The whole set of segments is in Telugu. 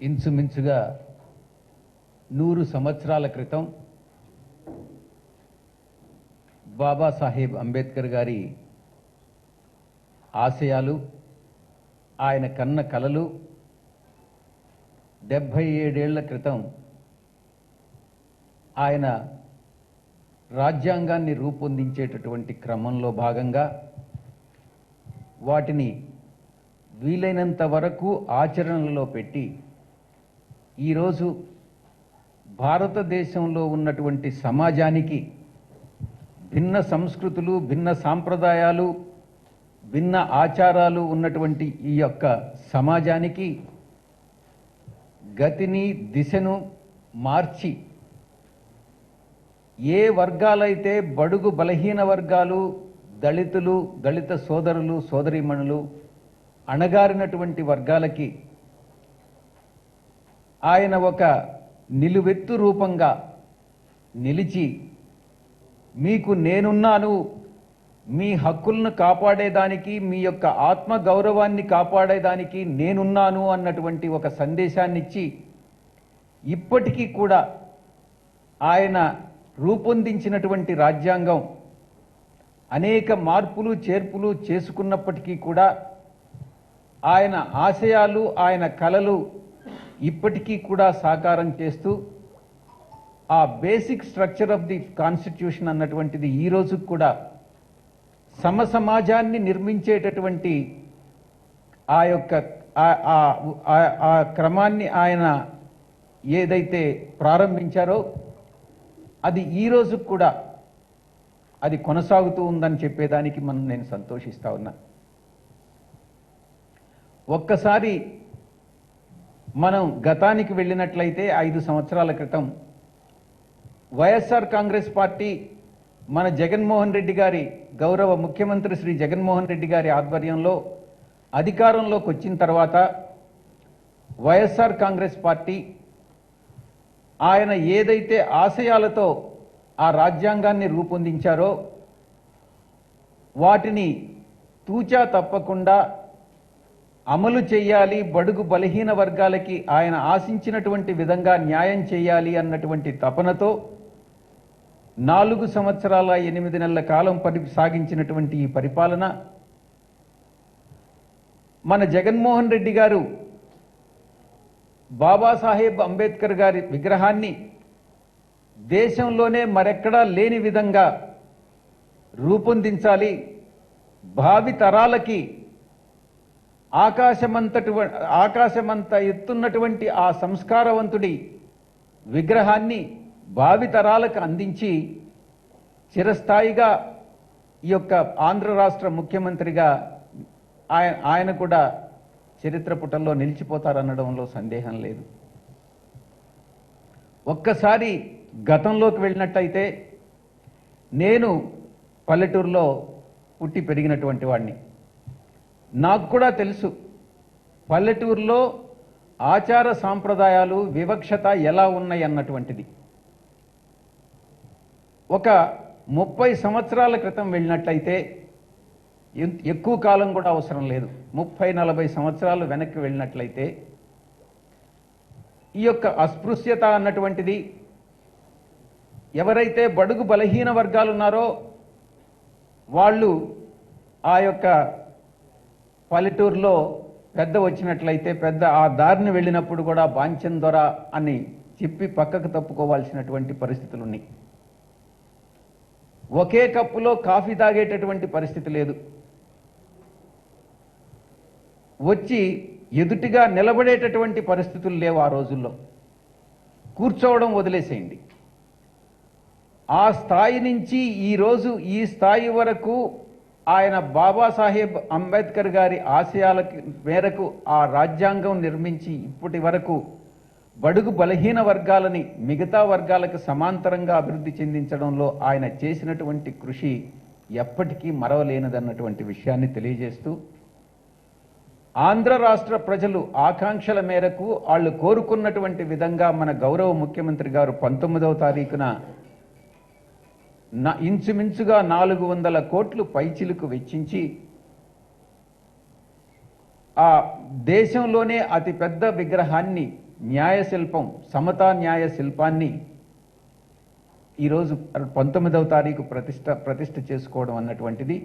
ఇంచుమించుగా నూరు సంవత్సరాల క్రితం బాబాసాహెబ్ అంబేద్కర్ గారి ఆశయాలు ఆయన కన్న కలలు డెబ్భై ఏడేళ్ళ క్రితం ఆయన రాజ్యాంగాన్ని రూపొందించేటటువంటి క్రమంలో భాగంగా వాటిని వీలైనంత వరకు ఆచరణలో పెట్టి ఈరోజు భారతదేశంలో ఉన్నటువంటి సమాజానికి భిన్న సంస్కృతులు భిన్న సాంప్రదాయాలు భిన్న ఆచారాలు ఉన్నటువంటి ఈ యొక్క సమాజానికి గతిని దిశను మార్చి ఏ వర్గాలైతే బడుగు బలహీన వర్గాలు దళితులు దళిత సోదరులు సోదరీమణులు అణగారినటువంటి వర్గాలకి ఆయన ఒక నిలువెత్తు రూపంగా నిలిచి మీకు నేనున్నాను. మీ హక్కులను కాపాడేదానికి మీ యొక్క ఆత్మ గౌరవాన్ని కాపాడేదానికి నేనున్నాను అన్నటువంటి ఒక సందేశాన్ని ఇచ్చి ఇప్పటికీ కూడా ఆయన రూపొందించినటువంటి రాజ్యాంగం అనేక మార్పులు చేర్పులు చేసుకున్నప్పటికీ కూడా ఆయన ఆశయాలు ఆయన కళలు ఇప్పటికీ కూడా సాకారం చేస్తూ ఆ basic structure of the constitution అన్నటువంటిది ఈ రోజు కూడా సమ సమాజాన్ని నిర్మించేటటువంటి ఆ యొక్క ఆ- క్రమాన్ని ఆయన ఏదైతే ప్రారంభించారో అది ఈ రోజు కూడా అది కొనసాగుతూ ఉందని చెప్పేదానికి మనం నేను సంతోషిస్తా ఉన్నా. ఒక్కసారి మనం గతానికి వెళ్ళినట్లయితే ఐదు సంవత్సరాల క్రితం వైఎస్ఆర్ కాంగ్రెస్ పార్టీ మన జగన్మోహన్ రెడ్డి గారి గౌరవ ముఖ్యమంత్రి శ్రీ జగన్మోహన్ రెడ్డి గారి ఆధ్వర్యంలో అధికారంలోకి వచ్చిన తర్వాత వైఎస్ఆర్ కాంగ్రెస్ పార్టీ ఆయన ఏదైతే ఆశయాలతో ఆ రాజ్యాంగాన్ని రూపొందించారో వాటిని తూచా తప్పకుండా అమలు చేయాలి బడుగు బలహీన వర్గాలకి ఆయన ఆశించినటువంటి విధంగా న్యాయం చేయాలి అన్నటువంటి తపనతో నాలుగు సంవత్సరాల ఎనిమిది నెలల కాలం పరి సాగించినటువంటి ఈ పరిపాలన. మన జగన్మోహన్ రెడ్డి గారు బాబాసాహెబ్ అంబేద్కర్ గారి విగ్రహాన్ని దేశంలోనే మరెక్కడా లేని విధంగా రూపొందించాలి. భావి తరాలకి ఆకాశమంతటి ఆకాశమంత ఎత్తున్నటువంటి ఆ సంస్కారవంతుడి విగ్రహాన్ని భావితరాలకు అందించి చిరస్థాయిగా ఈ యొక్క ఆంధ్ర రాష్ట్ర ముఖ్యమంత్రిగా ఆయన ఆయన కూడా చరిత్ర పుటల్లో నిలిచిపోతారనడంలో సందేహం లేదు. ఒక్కసారి గతంలోకి వెళ్ళినట్టయితే నేను పల్లెటూరులో పుట్టి పెరిగినటువంటి వాడిని నాకు కూడా తెలుసు. పల్లెటూరులో ఆచార సాంప్రదాయాలు వివక్షత ఎలా ఉన్నాయి అన్నటువంటిది. ఒక ముప్పై సంవత్సరాల క్రితం వెళ్ళినట్లయితే ఎక్కువ కాలం కూడా అవసరం లేదు. ముప్పై నలభై సంవత్సరాలు వెనక్కి వెళ్ళినట్లయితే ఈ యొక్క అస్పృశ్యత అన్నటువంటిది ఎవరైతే బడుగు బలహీన వర్గాలు ఉన్నారో వాళ్ళు ఆ యొక్క పల్లెటూరులో పెద్ద వచ్చినట్లయితే పెద్ద ఆ దారిని వెళ్ళినప్పుడు కూడా బాంచన్ దొర అని చెప్పి పక్కకు తప్పుకోవాల్సినటువంటి పరిస్థితులు ఉన్నాయి. ఒకే కప్పులో కాఫీ తాగేటటువంటి పరిస్థితి లేదు. వచ్చి ఎదుటిగా నిలబడేటటువంటి పరిస్థితులు లేవు ఆ రోజుల్లో. కూర్చోవడం వదిలేసేయండి. ఆ స్థాయి నుంచి ఈరోజు ఈ స్థాయి వరకు ఆయన బాబాసాహెబ్ అంబేద్కర్ గారి ఆశయాల మేరకు ఆ రాజ్యాంగం నిర్మించి ఇప్పటి వరకు బడుగు బలహీన వర్గాలని మిగతా వర్గాలకు సమాంతరంగా అభివృద్ధి చెందించడంలో ఆయన చేసినటువంటి కృషి ఎప్పటికీ మరవలేనిదన్నటువంటి విషయాన్ని తెలియజేస్తూ ఆంధ్ర రాష్ట్ర ప్రజలు ఆకాంక్షల మేరకు వాళ్ళు కోరుకున్నటువంటి విధంగా మన గౌరవ ముఖ్యమంత్రి గారు పంతొమ్మిదవ తారీఖున నా ఇంచుమించుగా నాలుగు వందల కోట్లు పైచిలుకు వెచ్చించి ఆ దేశంలోనే అతిపెద్ద విగ్రహాన్ని న్యాయశిల్పం సమతా న్యాయ శిల్పాన్ని ఈరోజు పంతొమ్మిదవ తారీఖు ప్రతిష్ట ప్రతిష్ట చేసుకోవడం అన్నటువంటిది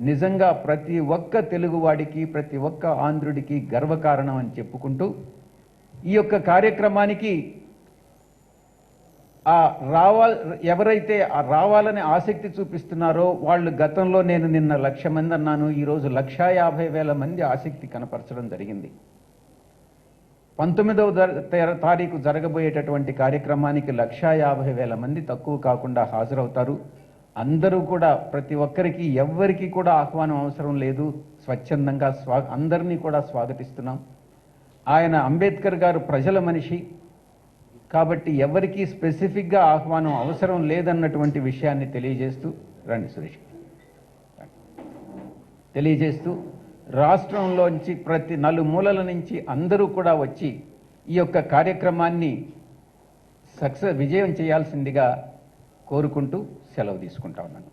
నిజంగా ప్రతి ఒక్క తెలుగువాడికి ప్రతి ఒక్క ఆంధ్రుడికి గర్వకారణం అని చెప్పుకుంటూ ఈ యొక్క కార్యక్రమానికి ఆ రావాల్ ఎవరైతే ఆ రావాలని ఆసక్తి చూపిస్తున్నారో వాళ్ళు గతంలో నేను నిన్న లక్ష మంది అన్నాను ఈరోజు లక్షా యాభై వేల మంది ఆసక్తి కనపరచడం జరిగింది. పంతొమ్మిదవ తారీఖు జరగబోయేటటువంటి కార్యక్రమానికి లక్షా యాభై వేల మంది తక్కువ కాకుండా హాజరవుతారు. అందరూ కూడా ప్రతి ఒక్కరికి ఎవ్వరికి కూడా ఆహ్వానం అవసరం లేదు. స్వచ్ఛందంగా స్వా అందరినీ కూడా స్వాగతిస్తున్నాం. ఆయన అంబేద్కర్ గారు ప్రజల మనిషి. కాబట్టి ఎవరికీ స్పెసిఫిక్గా ఆహ్వానం అవసరం లేదన్నటువంటి విషయాన్ని తెలియజేస్తూ రండి సురేష్ తెలియజేస్తూ రాష్ట్రంలోంచి ప్రతి నలుమూలల నుంచి అందరూ కూడా వచ్చి ఈ యొక్క కార్యక్రమాన్ని సక్సెస్ విజయం చేయాల్సిందిగా కోరుకుంటూ సెలవు తీసుకుంటా ఉన్నాను.